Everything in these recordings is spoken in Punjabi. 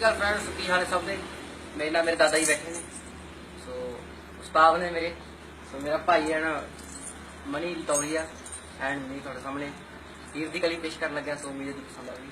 ਗੱਲ ਫਰੈਂਡਸ ਕੀ ਹਾਲ ਹੈ ਸਭ ਦੇ? ਮੇਰੇ ਨਾਲ ਮੇਰੇ ਦਾਦਾ ਜੀ ਬੈਠੇ ਨੇ। ਸੋ ਉਸਤਾਦ ਨੇ ਮੇਰੇ। ਸੋ ਮੇਰਾ ਭਾਈ ਹੈ ਨਾ, ਮਨੀ ਤੌਰੀਆ ਐਂਡ ਮੈਂ ਤੁਹਾਡੇ ਸਾਹਮਣੇ। ਹੀਰ ਦੀ ਕਲੀ ਪੇਸ਼ ਕਰਨ ਲੱਗਿਆ ਸੋ ਉਮੀਦ ਹੈ ਤੁਹਾਨੂੰ ਪਸੰਦ ਆਵੇਗੀ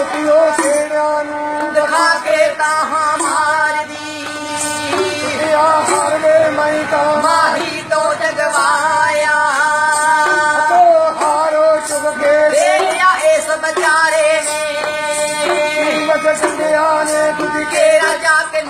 ਮੁੱਢਿਓ ਤੇਰਿਆਂ ਨੂੰ ਦਿਖਾ ਕੇ ਤਾਂ ਮਾਰਦੀ। ਗਿਆ ਹਾਰ ਵੇ ਮੈਂ ਤਾਂ ਮਾਹੀ ਤੋਂ ਜਗਵਾਇਆ। ਤੋ ਹਾਰੋ ਚੁਗ ਕੇ ਵੇਲਿਆ ਇਸ ਬਚਾਰੇ ਨੇ। ਡੰਡਿਆਂ ਨੇ ਤੁਝ ਕੇ ਤੇਰਾ ਜਾ ਕੇ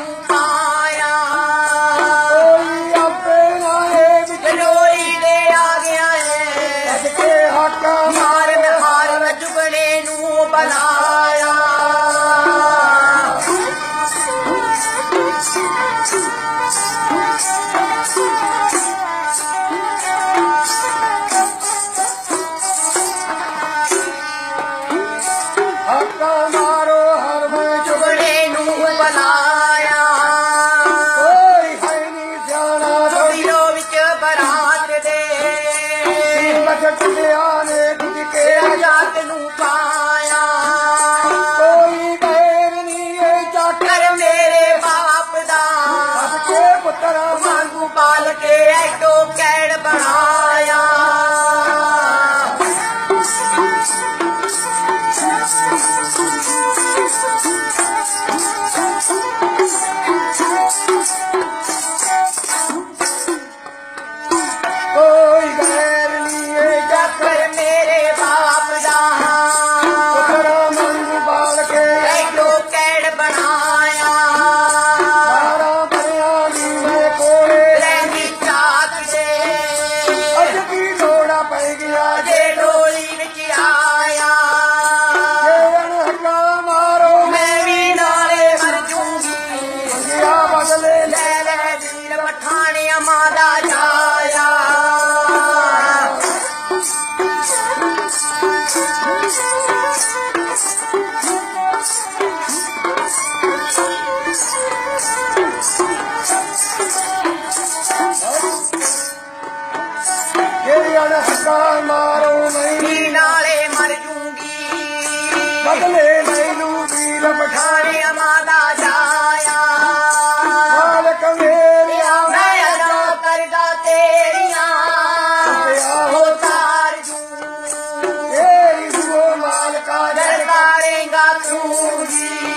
கேட்டோ கே açougue.